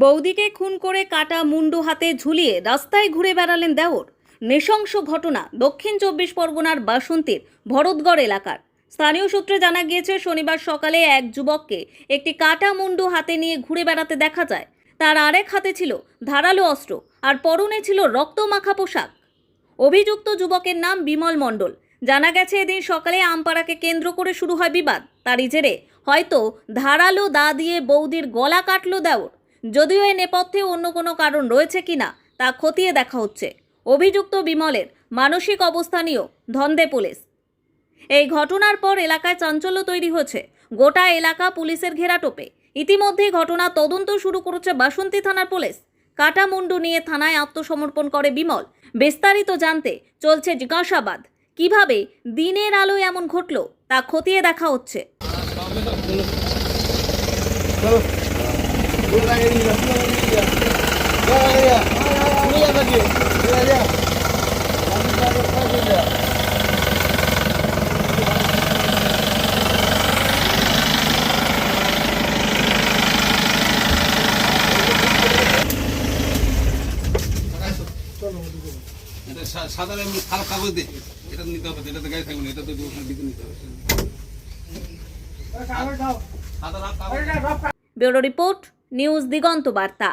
বৌদিকে খুন করে কাটা মুন্ডু হাতে ঝুলিয়ে রাস্তায় ঘুরে বেড়ালেন দেওর। নৃশংস ঘটনা দক্ষিণ চব্বিশ পরগনার বাসন্তীর ভরতগড় এলাকার। স্থানীয় সূত্রে জানা গিয়েছে, শনিবার সকালে এক যুবককে একটি কাটা মুন্ডু হাতে নিয়ে ঘুরে বেড়াতে দেখা যায়। তার আরেক হাতে ছিল ধারালো অস্ত্র আর পরনে ছিল রক্তমাখা পোশাক। অভিযুক্ত যুবকের নাম বিমল মণ্ডল। জানা গেছে, এদিন সকালে আমপাড়াকে কেন্দ্র করে শুরু হয় বিবাদ। তারই জেরে হয়তো ধারালো দা দিয়ে বৌদির গলা কাটল দেওর। যদিও এ নেপথ্যে অন্য কোনো কারণ রয়েছে কিনা তা খতিয়ে দেখা হচ্ছে। অভিযুক্ত বিমলের মানসিক অবস্থা নিয়েও ধন্দে পুলিশ। এই ঘটনার পর এলাকায় চাঞ্চল্য তৈরি হয়েছে। গোটা এলাকা পুলিশের ঘেরাটোপে ইতিমধ্যেই ঘটনা তদন্ত শুরু করেছে বাসন্তী থানার পুলিশ। কাটা মুন্ডু নিয়ে থানায় আত্মসমর্পণ করে বিমল। বিস্তারিত জানতে চলছে জিজ্ঞাসাবাদ। কীভাবে দিনের আলোয় এমন ঘটল, তা খতিয়ে দেখা হচ্ছে। এটা সা- সাধারণ এমনি খারাপ কাগজ। দিয়ে এটা নিতে হবে এটা তো গাড়ি থাকবে না এটা তো নিতে হবে। Bureau report. নিউজ দিগন্ত বার্তা।